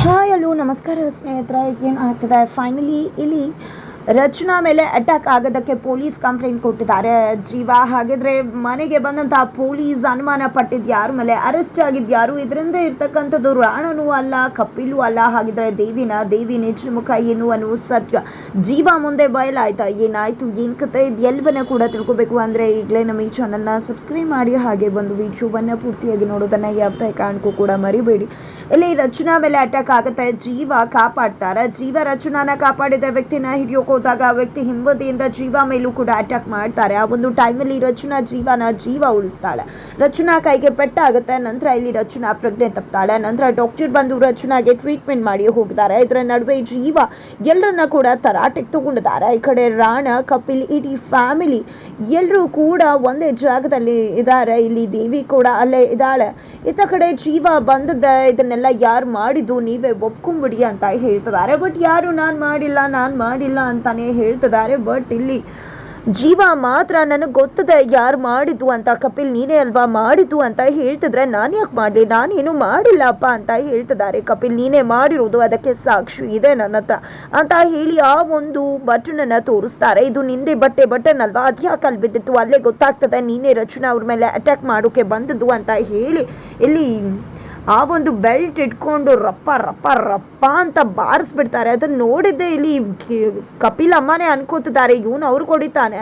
Hi hello ನಮಸ್ಕಾರ ಸ್ನೇಹಿತರ ಏನು ಆಗ್ತದೆ? ಫೈನಲಿ ಇಲ್ಲಿ ರಚನಾ ಮೇಲೆ ಅಟ್ಯಾಕ್ ಆಗೋದಕ್ಕೆ ಪೊಲೀಸ್ ಕಂಪ್ಲೇಂಟ್ ಕೊಟ್ಟಿದ್ದಾರೆ. ಜೀವ, ಹಾಗಿದ್ರೆ ಮನೆಗೆ ಬಂದಂತಹ ಪೊಲೀಸ್ ಅನುಮಾನ ಪಟ್ಟಿದ್ದು ಯಾರ ಮೇಲೆ ಅರೆಸ್ಟ್ ಆಗಿದ್ದು ಯಾರು? ಇದರಿಂದ ಇರ್ತಕ್ಕಂಥದ್ದು ರಾಣನು ಅಲ್ಲ, ಕಪಿಲು ಅಲ್ಲ, ಹಾಗಿದ್ರೆ ದೇವಿನ, ದೇವಿ ನಿಜಮುಖ ಏನು ಅನ್ನುವ ಸತ್ಯ. ಜೀವ ಮುಂದೆ ಬಯಲಾಯ್ತಾ? ಏನಾಯ್ತು? ಏನ್ ಕತೆ? ಎಲ್ವನ್ನ ಕೂಡ ತಿಳ್ಕೊಬೇಕು ಅಂದ್ರೆ ಈಗಲೇ ನಮ್ಮ ಈ ಚಾನಲ್ನ ಸಬ್ಸ್ಕ್ರೈಬ್ ಮಾಡಿ, ಹಾಗೆ ಒಂದು ವಿಡಿಯೋವನ್ನ ಪೂರ್ತಿಯಾಗಿ ನೋಡೋದನ್ನ ಯಾವುದೇ ಕಾರಣಕ್ಕೂ ಕೂಡ ಮರಿಬೇಡಿ. ಇಲ್ಲಿ ರಚನಾ ಮೇಲೆ ಅಟ್ಯಾಕ್ ಆಗುತ್ತೆ. ಜೀವ ಕಾಪಾಡ್ತಾರೆ. ಜೀವ ರಚನಾನ ಕಾಪಾಡಿದ ವ್ಯಕ್ತಿನ ಹಿಡಿಯೋಕೆ ಹೋದಾಗ ಆ ವ್ಯಕ್ತಿ ಹಿಂಬದಿಯಿಂದ ಜೀವ ಮೇಲೂ ಕೂಡ ಅಟ್ಯಾಕ್ ಮಾಡ್ತಾರೆ. ಆ ಒಂದು ಟೈಮಲ್ಲಿ ರಚನಾ ಜೀವನ ಜೀವ ಉಳಿಸ್ತಾಳೆ. ರಚನಾ ಕೈಗೆ ಪೆಟ್ಟಾಗುತ್ತೆ ನಂತರ ಇಲ್ಲಿ ರಚನಾ ಪ್ರಜ್ಞೆ ತಪ್ತಾಳೆ. ನಂತರ ಡಾಕ್ಟರ್ ಬಂದು ರಚನಾಗೆ ಟ್ರೀಟ್ಮೆಂಟ್ ಮಾಡಿ ಹೋಗಿದ್ದಾರೆ ಇದರ ನಡುವೆ ಜೀವ ಎಲ್ಲರನ್ನ ಕೂಡ ತರಾಟೆಗೆ ತಗೊಂಡಿದ್ದಾರೆ. ಈ ಕಡೆ ರಾಣ, ಕಪಿಲ್, ಇಡೀ ಫ್ಯಾಮಿಲಿ ಎಲ್ಲರೂ ಕೂಡ ಒಂದೇ ಜಾಗದಲ್ಲಿ ಇದ್ದಾರೆ. ಇಲ್ಲಿ ದೇವಿ ಕೂಡ ಅಲ್ಲೇ ಇದ್ದಾಳೆ. ಇತ್ತ ಕಡೆ ಜೀವ ಬಂದದ್ದ ಇದನ್ನೆಲ್ಲ ಯಾರು ಮಾಡಿದ್ದು, ನೀವೇ ಒಪ್ಕೊಂಬಿಡಿ ಅಂತ ಹೇಳ್ತಿದ್ದಾರೆ. ಬಟ್ ಯಾರು ನಾನು ಮಾಡಿಲ್ಲ ನಾನು ಮಾಡಿಲ್ಲ ಅಂತಾನೆ ಹೇಳ್ತಿದ್ದಾರೆ. ಬಟ್ ಇಲ್ಲಿ ಜೀವ ಮಾತ್ರ ನನಗೆ ಗೊತ್ತದೆ ಯಾರು ಮಾಡಿದ್ದು ಅಂತ. ಕಪಿಲ್ ನೀನೇ ಅಲ್ವಾ ಮಾಡಿದ್ದು ಅಂತ ಹೇಳ್ತಿದ್ರೆ ನಾನು ಯಾಕೆ ಮಾಡಲಿ? ನಾನೇನು ಮಾಡಿಲ್ಲಪ್ಪ ಅಂತ ಹೇಳ್ತಿದ್ದಾರೆ. ಕಪಿಲ್ ನೀನೇ ಮಾಡಿರೋದು ಅದಕ್ಕೆ ಸಾಕ್ಷಿ ಇದೆ ನನ್ನ ಹತ್ರ ಅಂತ ಹೇಳಿ ಆ ಒಂದು ಬಟನನ್ನು ತೋರಿಸ್ತಾರೆ. ಇದು ನಿಂದೆ ಬಟ್ಟೆ ಬಟನ್ ಅಲ್ವಾ? ಅದ್ಯಾಕೆ ಅಲ್ಲಿ ಬಿದ್ದಿತ್ತು? ಅಲ್ಲೇ ಗೊತ್ತಾಗ್ತದೆ. ನೀನೇ ರಚನಾ ಅವ್ರ ಮೇಲೆ ಅಟ್ಯಾಕ್ ಮಾಡೋಕೆ ಬಂದದ್ದು ಅಂತ ಹೇಳಿ ಇಲ್ಲಿ ಆ ಒಂದು ಬೆಲ್ಟ್ ಇಟ್ಕೊಂಡು ರಪ್ಪ ರಪ್ಪ ರಪ್ಪ ಅಂತ ಬಾರಿಸ್ಬಿಡ್ತಾರೆ. ಅದನ್ನ ನೋಡಿದ್ದೆ ಇಲ್ಲಿ ಕಪಿಲ್ ಅಮ್ಮನೇ ಅನ್ಕೋತಿದ್ದಾರೆ. ಇವನು ಅವ್ರು ಕೊಡಿತಾನೆ.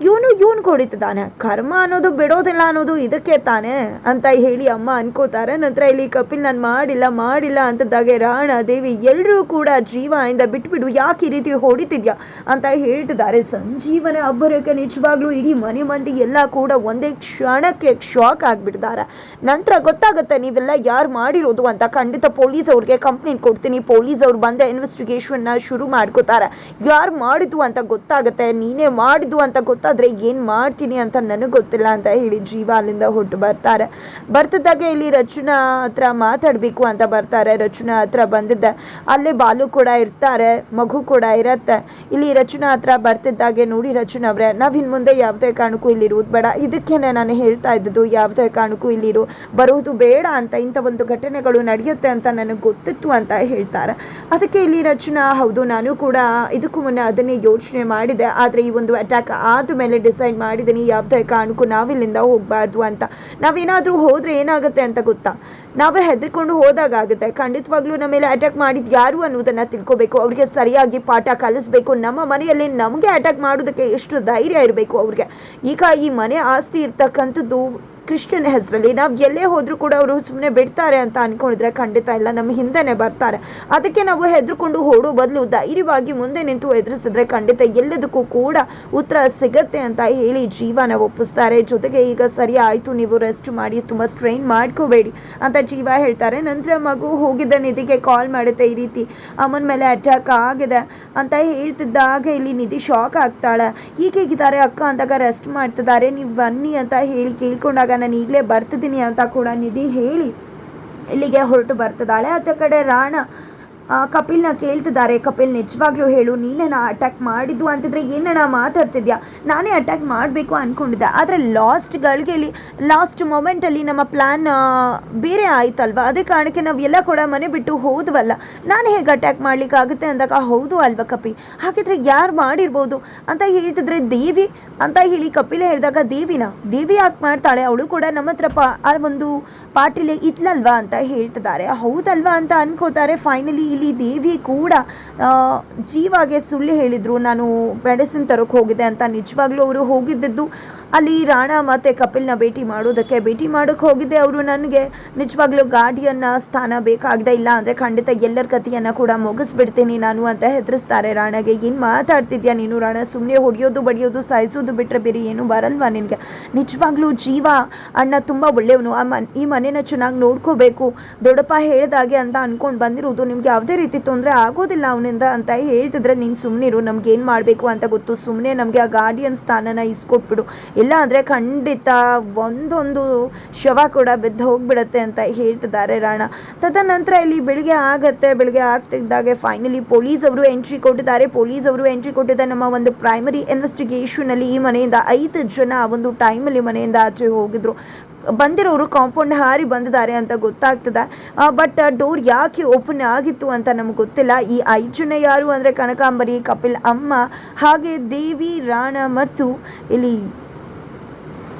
ಇವನು ಇವನು ಕೊಡಿತಾನೆ ಕರ್ಮ ಅನ್ನೋದು ಬಿಡೋದಿಲ್ಲ ಅನ್ನೋದು ಇದಕ್ಕೆ ತಾನೆ ಅಂತ ಹೇಳಿ ಅಮ್ಮ ಅನ್ಕೋತಾರೆ. ನಂತರ ಇಲ್ಲಿ ಕಪಿಲ್, ನಾನು ಮಾಡಿಲ್ಲ ಮಾಡಿಲ್ಲ ಅಂತದಾಗೆ ರಾಣ, ದೇವಿ ಎಲ್ಲರೂ ಕೂಡ ಜೀವ ಇಂದ ಬಿಟ್ಬಿಡು, ಯಾಕೆ ಈ ರೀತಿ ಹೊಡಿತಿದ್ಯಾ ಅಂತ ಹೇಳ್ತಿದ್ದಾರೆ. ಸಂಜೀವನ ಅಬ್ಬರಕ್ಕೆ ನಿಜವಾಗ್ಲೂ ಇಡೀ ಮನೆ ಮಂದಿ ಎಲ್ಲ ಕೂಡ ಒಂದೇ ಕ್ಷಣಕ್ಕೆ ಶಾಕ್ ಆಗ್ಬಿಟ್ಟಿದ್ದಾರೆ ನಂತರ ಗೊತ್ತಾಗುತ್ತೆ, ನೀವೆಲ್ಲ ಯಾರು ಮಾಡಿರೋದು ಅಂತ? ಖಂಡಿತ ಪೊಲೀಸ್ ಅವ್ರಿಗೆ ಕಂಪ್ಲೇಂಟ್ ಕೊಡ್ತೀನಿ. ಪೊಲೀಸ್ ಅವ್ರು ಬಂದ ಇನ್ವೆಸ್ಟಿಗೇಷನ್ನ ಶುರು ಮಾಡ್ಕೋತಾರೆ. ಯಾರು ಮಾಡಿದ್ದು ಅಂತ ಗೊತ್ತಾಗುತ್ತೆ, ನೀನೇ ಮಾಡಿದ್ದು ಅಂತ ಗೊತ್ತಾದ್ರೆ ಏನು ಮಾಡ್ತೀನಿ ಅಂತ ನನಗೆ ಗೊತ್ತಿಲ್ಲ ಅಂತ ಹೇಳಿ ಜೀವ ಅಲ್ಲಿಂದ ಹೊಟ್ಟು ಬರ್ತಾರೆ. ಬರ್ತಿದ್ದಾಗ ಇಲ್ಲಿ ರಚನಾ ಹತ್ರ ಮಾತಾಡಬೇಕು ಅಂತ ಬರ್ತಾರೆ. ರಚನಾ ಹತ್ರ ಬಂದಿದ್ದೆ. ಅಲ್ಲೇ ಬಾಲು ಕೂಡ ಇರ್ತಾರೆ, ಮಗು ಕೂಡ ಇರತ್ತೆ. ಇಲ್ಲಿ ರಚನಾ ಹತ್ರ ಬರ್ತಿದ್ದಾಗೆ ನೋಡಿ ರಚನಾ ಅವರೇ, ನಾವು ಇನ್ನು ಮುಂದೆ ಯಾವುದೇ ಕಾರಣಕ್ಕೂ ಇಲ್ಲಿರುವುದು ಬೇಡ. ಇದಕ್ಕೇನೆ ನಾನು ಹೇಳ್ತಾ ಇದ್ದದ್ದು, ಯಾವುದೇ ಕಾರಣಕ್ಕೂ ಇಲ್ಲಿರು, ಬರುವುದು ಬೇಡ ಅಂತ, ಇಂಥ ಒಂದು ಘಟನೆಗಳು ನಡೆಯುತ್ತೆ ಅಂತ ನನಗೆ ಗೊತ್ತಿತ್ತು ಅಂತ ಹೇಳ್ತಾರೆ. ಅದಕ್ಕೆ ಇಲ್ಲಿ ರಚನಾ, ಹೌದು, ನಾನು ಕೂಡ ಇದಕ್ಕೂ ಮುನ್ನ ಅದನ್ನೇ ಯೋಚನೆ ಮಾಡಿದೆ. ಆದರೆ ಈ ಒಂದು ಅಟ್ಯಾಕ್ ಆದ ಮೇಲೆ ಡಿಸೈಡ್ ಮಾಡಿದ್ದೀನಿ ಯಾವುದೇ ಕಾರಣಕ್ಕೂ ನಾವಿಲ್ಲಿಂದ ಹೋಗಬಾರ್ದು ಅಂತ. ನಾವೇನಾದರೂ ಹೋದರೆ ಏನಾಗುತ್ತೆ ಅಂತ ಗೊತ್ತಾ? ನಾವೇ ಹೆದರ್ಕೊಂಡು ಹೋದಾಗ ಆಗುತ್ತೆ. ಖಂಡಿತವಾಗ್ಲೂ ನಮ್ಮ ಮೇಲೆ ಅಟ್ಯಾಕ್ ಮಾಡಿದ್ ಯಾರು ಅನ್ನೋದನ್ನು ತಿಳ್ಕೊಬೇಕು. ಅವರಿಗೆ ಸರಿಯಾಗಿ ಪಾಠ ಕಲಿಸ್ಬೇಕು. ನಮ್ಮ ಮನೆಯಲ್ಲಿ ನಮಗೆ ಅಟ್ಯಾಕ್ ಮಾಡೋದಕ್ಕೆ ಎಷ್ಟು ಧೈರ್ಯ ಇರಬೇಕು ಅವ್ರಿಗೆ. ಈಗ ಈ ಮನೆ ಆಸ್ತಿ ಇರ್ತಕ್ಕಂಥದ್ದು ಕೃಷ್ಣನ ಹೆಸರಲ್ಲಿ ನಾವು ಎಲ್ಲೇ ಹೋದರೂ ಕೂಡ ಅವರು ಸುಮ್ಮನೆ ಬಿಡ್ತಾರೆ ಅಂತ ಅಂದ್ಕೊಂಡಿದ್ರೆ ಖಂಡಿತ ಇಲ್ಲ ನಮ್ಮ ಹಿಂದೆನೇ ಬರ್ತಾರೆ. ಅದಕ್ಕೆ ನಾವು ಹೆದರ್ಕೊಂಡು ಓಡೋ ಬದಲು ಧೈರ್ಯವಾಗಿ ಮುಂದೆ ನಿಂತು ಎದುರಿಸಿದ್ರೆ ಖಂಡಿತ ಎಲ್ಲದಕ್ಕೂ ಕೂಡ ಉತ್ತರ ಸಿಗತ್ತೆ ಅಂತ ಹೇಳಿ ಜೀವನ ಒಪ್ಪಿಸ್ತಾರೆ. ಜೊತೆಗೆ ಈಗ ಸರಿ ಆಯಿತು, ನೀವು ರೆಸ್ಟ್ ಮಾಡಿ, ತುಂಬ ಸ್ಟ್ರೈನ್ ಮಾಡ್ಕೋಬೇಡಿ ಅಂತ ಜೀವ ಹೇಳ್ತಾರೆ. ನಂತರ ಮಗು ಹೋಗಿದ್ದ ನಿಧಿಗೆ ಕಾಲ್ ಮಾಡುತ್ತೆ, ಈ ರೀತಿ ಅಮ್ಮನ ಮೇಲೆ ಅಟ್ಯಾಕ್ ಆಗಿದೆ ಅಂತ ಹೇಳ್ತಿದ್ದಾಗ ಇಲ್ಲಿ ನಿಧಿ ಶಾಕ್ ಆಗ್ತಾಳೆ. ಈಗ ಹೇಗಿದ್ದಾರೆ ಅಕ್ಕ ಅಂದಾಗ ರೆಸ್ಟ್ ಮಾಡ್ತಿದ್ದಾರೆ, ನೀವು ಬನ್ನಿ ಅಂತ ಹೇಳಿ ಕೇಳ್ಕೊಂಡಾಗ ನಾನು ಈಗಲೇ ಬರ್ತಿದ್ದೀನಿ ಅಂತ ಕೂಡ ನಿಧಿ ಹೇಳಿ ಇಲ್ಲಿಗೆ ಹೊರಟು ಬರ್ತಿದ್ದಾಳೆ. ಆತ ಕಡೆ ರಾಣ ಕಪಿಲ್ನ ಕೇಳ್ತಿದ್ದಾರೆ. ಕಪಿಲ್, ನಿಜವಾಗ್ಲೂ ಹೇಳು ನೀನೇನ ಅಟ್ಯಾಕ್ ಮಾಡಿದ್ದು ಅಂತಿದ್ರೆ ಏನಣ್ಣ ಮಾತಾಡ್ತಿದ್ಯಾ? ನಾನೇ ಅಟ್ಯಾಕ್ ಮಾಡಬೇಕು ಅಂದ್ಕೊಂಡಿದ್ದೆ ಆದರೆ ಲಾಸ್ಟ್ ಗಳಿಗೆ ಲಾಸ್ಟ್ ಮೊಮೆಂಟಲ್ಲಿ ನಮ್ಮ ಪ್ಲ್ಯಾನ್ ಬೇರೆ ಆಯ್ತಲ್ವ? ಅದೇ ಕಾರಣಕ್ಕೆ ಎಲ್ಲ ಕೂಡ ಮನೆ ಬಿಟ್ಟು ಹೋದ್ವಲ್ಲ. ನಾನು ಹೇಗೆ ಅಟ್ಯಾಕ್ ಮಾಡಲಿಕ್ಕಾಗುತ್ತೆ ಅಂದಾಗ, ಹೌದು ಅಲ್ವಾ ಕಪಿ ಹಾಗಿದ್ರೆ ಯಾರು ಮಾಡಿರ್ಬೋದು? ಅಂತ ಹೇಳ್ತಿದ್ರೆ ದೇವಿ. ಅಂತ ಹೇಳಿ ಕಪಿಲ್ ಹೇಳಿದಾಗ, ದೇವಿನ? ದೇವಿ ಯಾಕೆ ಮಾಡ್ತಾಳೆ? ಅವಳು ಕೂಡ ನಮ್ಮ ಹತ್ರ ಪಾ, ಆ ಒಂದು ಪಾರ್ಟಿಲಿ ಇದ್ಲಲ್ವಾ ಅಂತ ಹೇಳ್ತಿದ್ದಾರೆ. ಹೌದಲ್ವಾ ಅಂತ ಅನ್ಕೋತಾರೆ. ಫೈನಲಿ ಇಲ್ಲಿ ದೇವಿ ಕೂಡ ಜೀವಾಗೆ ಸುಳ್ಳು ಹೇಳಿದ್ರು, ನಾನು ಮೆಡಿಸಿನ್ ತರೋಕೆ ಹೋಗಿದ್ದೆ ಅಂತ. ನಿಜವಾಗ್ಲೂ ಅವರು ಹೋಗಿದ್ದದ್ದು ಅಲ್ಲಿ ರಾಣ ಮತ್ತೆ ಕಪಿಲ್ನ ಭೇಟಿ ಮಾಡೋದಕ್ಕೆ. ಭೇಟಿ ಮಾಡೋಕ್ಕೆ ಹೋಗಿದ್ದೆ ಅವರು ನನಗೆ. ನಿಜವಾಗ್ಲೂ ಗಾಡಿಯನ್ನ ಸ್ಥಾನ ಬೇಕಾಗದೆ ಇಲ್ಲ ಅಂದರೆ ಖಂಡಿತ ಎಲ್ಲರ ಕಥೆಯನ್ನು ಕೂಡ ಮುಗಿಸ್ಬಿಡ್ತೀನಿ ನಾನು ಅಂತ ಹೆದರಿಸ್ತಾರೆ ರಾಣಗೆ. ಏನು ಮಾತಾಡ್ತಿದ್ಯಾ ನೀನು ರಾಣ? ಸುಮ್ಮನೆ ಹೊಡೆಯೋದು, ಬಡಿಯೋದು, ಸಾಯಿಸೋದು ಬಿಟ್ಟರೆ ಬೇರೆ ಏನು ಬರಲ್ವಾ ನಿನಗೆ? ನಿಜವಾಗ್ಲೂ ಜೀವ ಅಣ್ಣ ತುಂಬ ಒಳ್ಳೆಯವನು. ಆ ಮನ್, ಈ ಮನೇನ ಚೆನ್ನಾಗಿ ನೋಡ್ಕೋಬೇಕು. ದೊಡ್ಡಪ್ಪ ಹೇಳ್ದಾಗೆ ಅಂತ ಅಂದ್ಕೊಂಡು ಬಂದಿರೋದು. ನಿಮ್ಗೆ ಯಾವುದೇ ರೀತಿ ತೊಂದರೆ ಆಗೋದಿಲ್ಲ ಅವನಿಂದ ಅಂತ ಹೇಳ್ತಿದ್ರೆ, ನೀನು ಸುಮ್ಮನಿರು ನಮ್ಗೆ ಏನು ಮಾಡಬೇಕು ಅಂತ ಗೊತ್ತು. ಸುಮ್ಮನೆ ನಮಗೆ ಆ ಗಾರ್ಡಿಯನ್ ಸ್ಥಾನನ ಇಸ್ಕೊಟ್ಬಿಡು. ಇಲ್ಲ ಅಂದರೆ ಖಂಡಿತ ಒಂದೊಂದು ಶವ ಕೂಡ ಬಿದ್ದು ಹೋಗ್ಬಿಡತ್ತೆ ಅಂತ ಹೇಳ್ತಿದ್ದಾರೆ ರಾಣ. ತದನಂತರ ಇಲ್ಲಿ ಬೆಳಿಗ್ಗೆ ಆಗತ್ತೆ. ಬೆಳಿಗ್ಗೆ ಆಗ್ತಿದ್ದಾಗೆ ಫೈನಲಿ ಪೊಲೀಸ್ ಅವರು ಎಂಟ್ರಿ ಕೊಟ್ಟಿದ್ದಾರೆ. ಪೊಲೀಸ್ ಅವರು ಎಂಟ್ರಿ ಕೊಟ್ಟಿದ್ದಾರೆ ನಮ್ಮ ಒಂದು ಪ್ರೈಮರಿ ಇನ್ವೆಸ್ಟಿಗೇಷನ್ ಅಲ್ಲಿ ಈ ಮನೆಯಿಂದ ಐದು ಜನ ಒಂದು ಟೈಮಲ್ಲಿ ಮನೆಯಿಂದ ಆಚೆ ಹೋಗಿದ್ರು. ಬಂದಿರೋರು ಕಾಂಪೌಂಡ್ ಹಾರಿ ಬಂದಿದ್ದಾರೆ ಅಂತ ಗೊತ್ತಾಗ್ತದೆ. ಬಟ್ ಡೋರ್ ಯಾಕೆ ಓಪನ್ ಆಗಿತ್ತು ಅಂತ ನಮ್ಗೆ ಗೊತ್ತಿಲ್ಲ. ಈ ಐದು ಯಾರು ಅಂದರೆ ಕನಕಾಂಬರಿ, ಕಪಿಲ್ ಅಮ್ಮ, ಹಾಗೆ ದೇವಿ, ರಾಣ ಮತ್ತು ಇಲ್ಲಿ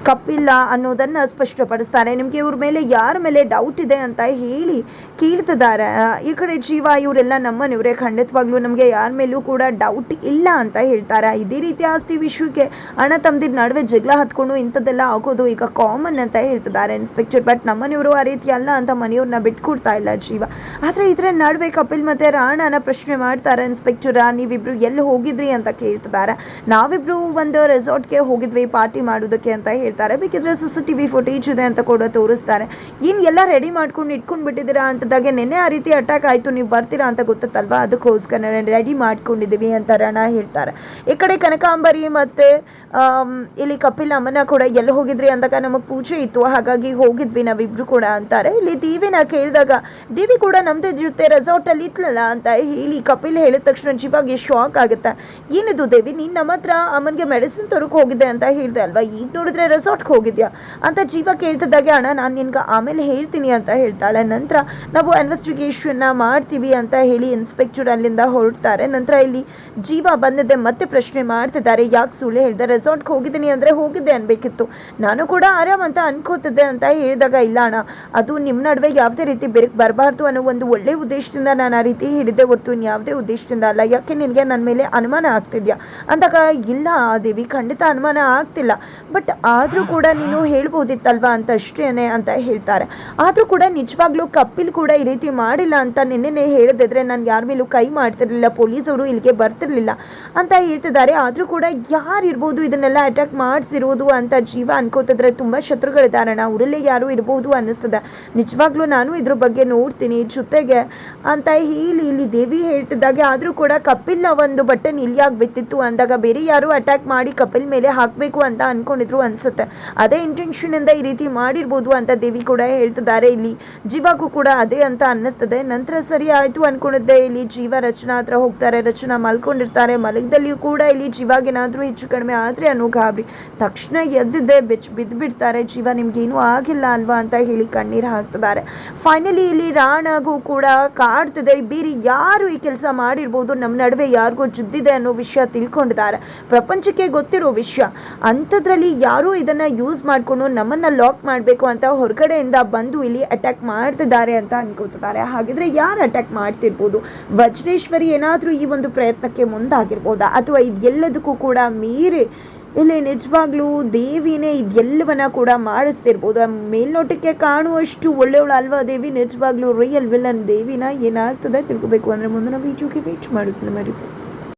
ಕಪಿಲ್ಲ ಅನ್ನೋದನ್ನ ಸ್ಪಷ್ಟಪಡಿಸ್ತಾರೆ. ನಿಮಗೆ ಇವ್ರ ಮೇಲೆ ಯಾರ ಮೇಲೆ ಡೌಟ್ ಇದೆ ಅಂತ ಹೇಳಿ ಕೇಳ್ತಿದ್ದಾರೆ. ಈ ಕಡೆ ಜೀವ, ಇವರೆಲ್ಲ ನಮ್ಮನಿವ್ರೆ ಖಂಡಿತವಾಗ್ಲೂ ನಮಗೆ ಯಾರ ಮೇಲೂ ಕೂಡ ಡೌಟ್ ಇಲ್ಲ ಅಂತ ಹೇಳ್ತಾರೆ. ಇದೇ ರೀತಿ ಆಸ್ತಿ ವಿಷಯಕ್ಕೆ ಹಣ ತಮ್ಮದಿರ ನಡುವೆ ಜಗಳ ಹತ್ಕೊಂಡು ಇಂಥದ್ದೆಲ್ಲ ಆಗೋದು ಈಗ ಕಾಮನ್ ಅಂತ ಹೇಳ್ತಿದ್ದಾರೆ ಇನ್ಸ್ಪೆಕ್ಟರ್ ಬಟ್ ನಮ್ಮನೆಯವರು ಆ ರೀತಿ ಅಲ್ಲ ಅಂತ ಮನೆಯವ್ರನ್ನ ಬಿಟ್ಕೊಡ್ತಾ ಇಲ್ಲ ಜೀವ. ಆದರೆ ಇದರ ನಡುವೆ ಕಪಿಲ್ ಮತ್ತೆ ರಾಣನ ಪ್ರಶ್ನೆ ಮಾಡ್ತಾರೆ ಇನ್ಸ್ಪೆಕ್ಟರ್ ನೀವಿಬ್ರು ಎಲ್ಲಿ ಹೋಗಿದ್ರಿ ಅಂತ ಕೇಳ್ತಿದ್ದಾರೆ. ನಾವಿಬ್ರು ಒಂದು ರೆಸಾರ್ಟ್ಗೆ ಹೋಗಿದ್ವಿ, ಪಾರ್ಟಿ ಮಾಡೋದಕ್ಕೆ ಅಂತ ಹೇಳ್ತಾರೆ. ಬೇಕಿದ್ರೆ C C T V footage ಇದೆ ಅಂತ ಕೂಡ ತೋರಿಸ್ತಾರೆ. ಏನು ಎಲ್ಲ ರೆಡಿ ಮಾಡ್ಕೊಂಡು ಇಟ್ಕೊಂಡು ಬಿಟ್ಟಿದ್ದೀರಾ ಅಂತದಾಗೆ ನೆನ್ನೆ ಆ ರೀತಿ ಅಟ್ಯಾಕ್ ಆಯಿತು. ನೀವು ಬರ್ತೀರಾ ಅಂತ ಗೊತ್ತಲ್ವಾ ಅದಕ್ಕೋಸ್ಕರ ರೆಡಿ ಮಾಡ್ಕೊಂಡಿದ್ದೀವಿ ಅಂತ ರಣ ಹೇಳ್ತಾರೆ. ಈ ಕಡೆ ಕನಕಾಂಬರಿ ಮತ್ತೆ ಇಲ್ಲಿ ಕಪಿಲ್ ಅಮ್ಮನ ಕೂಡ ಎಲ್ಲಿ ಹೋಗಿದ್ರಿ ಅಂದಾಗ ನಮಗೆ ಪೂಜೆ ಇತ್ತು. ಹಾಗಾಗಿ ಹೋಗಿದ್ವಿ ನಾವಿಬ್ರು ಕೂಡ ಅಂತಾರೆ. ಇಲ್ಲಿ ದೇವಿನ ಕೇಳಿದಾಗ, ದೇವಿ ಕೂಡ ನಮ್ದೇ ಜೊತೆ ರೆಸಾರ್ಟ್ ಅಲ್ಲಿ ಇತ್ಲಲ್ಲ ಅಂತ ಹೇಳಿ ಕಪಿಲ್ ಹೇಳಿದ ತಕ್ಷಣ ನಿಜವಾಗಿ ಶಾಕ್ ಆಗುತ್ತೆ. ಏನಿದು ದೇವಿ? ನೀನ್ ನಮ್ಮ ಹತ್ರ ಅಮ್ಮನಿಗೆ ಮೆಡಿಸಿನ್ ತರಕ್ಕೆ ಹೋಗಿದ್ದೆ ಅಂತ ಹೇಳಿದೆ ಅಲ್ವಾ? ಈಗ ನೋಡಿದ್ರೆ ರೆಸಾರ್ಟ್ಗೆ ಹೋಗಿದ್ಯಾ? ಅಂತ ಜೀವ ಕೇಳ್ತಿದ್ದಾಗೆ, ಅಣ್ಣ, ನಾನು ನಿನ್ಗೆ ಆಮೇಲೆ ಹೇಳ್ತೀನಿ ಅಂತ ಹೇಳ್ತಾಳೆ. ನಂತರ ನಾವು ಇನ್ವೆಸ್ಟಿಗೇಷನ್ನ ಮಾಡ್ತೀವಿ ಅಂತ ಹೇಳಿ ಇನ್ಸ್ಪೆಕ್ಟರ್ ಅಲ್ಲಿಂದ ಹೊರಡ್ತಾರೆ. ನಂತರ ಇಲ್ಲಿ ಜೀವ ಬಂದಿದ್ದೆ ಮತ್ತೆ ಪ್ರಶ್ನೆ ಮಾಡ್ತಿದ್ದಾರೆ. ಯಾಕೆ ಸುಳ್ಳು ಹೇಳಿದೆ? ರೆಸಾರ್ಟ್ಗೆ ಹೋಗಿದ್ದೀನಿ ಅಂದರೆ ಹೋಗಿದ್ದೆ ಅನ್ಬೇಕಿತ್ತು. ನಾನು ಕೂಡ ಆರಾಮ್ ಅಂತ ಅನ್ಕೋತಿದ್ದೆ ಅಂತ ಹೇಳಿದಾಗ, ಇಲ್ಲ ಅಣ್ಣ, ಅದು ನಿಮ್ಮ ನಡುವೆ ಯಾವುದೇ ರೀತಿ ಬೆರಕ್ ಬರಬಾರ್ದು ಅನ್ನೋ ಒಂದು ಒಳ್ಳೆ ಉದ್ದೇಶದಿಂದ ನಾನು ಆ ರೀತಿ ಹಿಡಿದೆ ಹೊರತು ಯಾವುದೇ ಉದ್ದೇಶದಿಂದ ಅಲ್ಲ. ಯಾಕೆ ನಿನಗೆ ನನ್ನ ಮೇಲೆ ಅನುಮಾನ ಆಗ್ತಿದ್ಯಾ? ಅಂದಾಗ, ಇಲ್ಲ ದೇವಿ ಖಂಡಿತ ಅನುಮಾನ ಆಗ್ತಿಲ್ಲ. ಬಟ್ ಆದರೂ ಕೂಡ ನೀನು ಹೇಳ್ಬೋದಿತ್ತಲ್ವಾ ಅಂತ ಅಷ್ಟೇನೆ ಅಂತ ಹೇಳ್ತಾರೆ. ಆದರೂ ಕೂಡ ನಿಜವಾಗ್ಲೂ ಕಪಿಲ್ ಕೂಡ ಈ ರೀತಿ ಮಾಡಿಲ್ಲ ಅಂತ ನಿನ್ನೆ ಹೇಳಿದ್ರೆ ನಾನು ಯಾರ ಮೇಲೂ ಕೈ ಮಾಡ್ತಿರ್ಲಿಲ್ಲ ಪೊಲೀಸವರು ಇಲ್ಲಿಗೆ ಬರ್ತಿರ್ಲಿಲ್ಲ ಅಂತ ಹೇಳ್ತಿದ್ದಾರೆ. ಆದರೂ ಕೂಡ ಯಾರು ಇರ್ಬೋದು ಇದನ್ನೆಲ್ಲ ಅಟ್ಯಾಕ್ ಮಾಡಿಸಿರೋದು ಅಂತ ಜೀವ ಅನ್ಕೋತಿದ್ರೆ ತುಂಬ ಶತ್ರುಗಳಿದ್ದಾರಣ ಅವರಲ್ಲೇ ಯಾರು ಇರ್ಬೋದು ಅನ್ನಿಸ್ತದೆ. ನಿಜವಾಗ್ಲೂ ನಾನು ಇದ್ರ ಬಗ್ಗೆ ನೋಡ್ತೀನಿ ಜೊತೆಗೆ ಅಂತ ಹೇಳಿ ಇಲ್ಲಿ ದೇವಿ ಹೇಳ್ತಿದ್ದಾಗೆ. ಆದರೂ ಕೂಡ ಕಪಿಲ್ನ ಒಂದು ಬಟನ್ ಇಲ್ಲಿಯಾಗಿ ಬಿತ್ತಿತ್ತು ಅಂದಾಗ ಬೇರೆ ಯಾರು ಅಟ್ಯಾಕ್ ಮಾಡಿ ಕಪಿಲ್ ಮೇಲೆ ಹಾಕಬೇಕು ಅಂತ ಅನ್ಕೊಂಡಿದ್ರು ಅನ್ಸುತ್ತೆ. ಅದೇ ಇಂಟೆನ್ಷನ್ ಇಂದ ಈ ರೀತಿ ಮಾಡಿರ್ಬೋದು ಅಂತ ದೇವಿ ಕೂಡ ಹೇಳ್ತಿದ್ದಾರೆ. ಇಲ್ಲಿ ಜೀವಾಗೂ ಕೂಡ ಅದೇ ಅಂತ ಅನ್ನಿಸ್ತದೆ. ನಂತರ ಸರಿ ಆಯ್ತು ಅನ್ಕೊಂಡಿದ್ದೆ. ಇಲ್ಲಿ ಜೀವ ರಚನಾ ಹತ್ರ ಹೋಗ್ತಾರೆ. ರಚನಾ ಮಲ್ಕೊಂಡಿರ್ತಾರೆ. ಮಲಗದಲ್ಲಿಯೂ ಕೂಡ ಇಲ್ಲಿ ಜೀವಾಗೇನಾದ್ರೂ ಹೆಚ್ಚು ಕಡಿಮೆ ಆದ್ರೆ ಅನ್ನೋ ಗಾಬರಿ. ತಕ್ಷಣ ಎದ್ದಿದ್ದೆ. ಬೆಚ್ಚ ಬಿದ್ದು ಬಿಡ್ತಾರೆ ಜೀವ ನಿಮ್ಗೇನು ಆಗಿಲ್ಲ ಅಲ್ವಾ ಅಂತ ಹೇಳಿ ಕಣ್ಣೀರು ಹಾಕ್ತಿದ್ದಾರೆ. ಫೈನಲಿ ಇಲ್ಲಿ ರಾಣಗೂ ಕೂಡ ಕಾಡ್ತಿದೆ. ಬೇರೆ ಯಾರು ಈ ಕೆಲಸ ಮಾಡಿರ್ಬೋದು? ನಮ್ಮ ನಡುವೆ ಯಾರಿಗೋ ಜುದ್ದಿದೆ ಅನ್ನೋ ವಿಷಯ ತಿಳ್ಕೊಂಡಿದ್ದಾರೆ. ಪ್ರಪಂಚಕ್ಕೆ ಗೊತ್ತಿರೋ ವಿಷಯ. ಅಂಥದ್ರಲ್ಲಿ ಯಾರು ಇದನ್ನ ಯೂಸ್ ಮಾಡಿಕೊಂಡು ನಮ್ಮನ್ನು ಲಾಕ್ ಮಾಡಬೇಕು ಅಂತ ಹೊರಗಡೆಯಿಂದ ಬಂದು ಇಲ್ಲಿ ಅಟ್ಯಾಕ್ ಮಾಡ್ತಿದ್ದಾರೆ ಅಂತ ಅನ್ಕೋತಿದ್ದಾರೆ. ಹಾಗಿದ್ರೆ ಯಾರು ಅಟ್ಯಾಕ್ ಮಾಡ್ತಿರ್ಬೋದು? ವಜ್ರೇಶ್ವರಿ ಏನಾದರೂ ಈ ಒಂದು ಪ್ರಯತ್ನಕ್ಕೆ ಮುಂದಾಗಿರ್ಬೋದಾ? ಅಥವಾ ಇದೆಲ್ಲದಕ್ಕೂ ಕೂಡ ಮೀರಿ, ಇಲ್ಲಿ ನಿಜವಾಗ್ಲೂ ದೇವಿನೇ ಇದೆಲ್ಲವನ್ನ ಕೂಡ ಮಾಡಿಸ್ತಿರ್ಬೋದು. ಮೇಲ್ನೋಟಕ್ಕೆ ಕಾಣುವಷ್ಟು ಒಳ್ಳೆಯವಳು ಅಲ್ವಾ ದೇವಿ? ನಿಜವಾಗ್ಲೂ ರಿಯಲ್ ವಿಲನ್ ದೇವಿನ ಏನಾಗ್ತದೆ ತಿಳ್ಕೊಬೇಕು. ಅಂದರೆ ಮುಂದಿನ ವೀಡಿಯೋಗೆ ವೇಟ್ ಮಾಡುತ್ತೆ ಮರಿ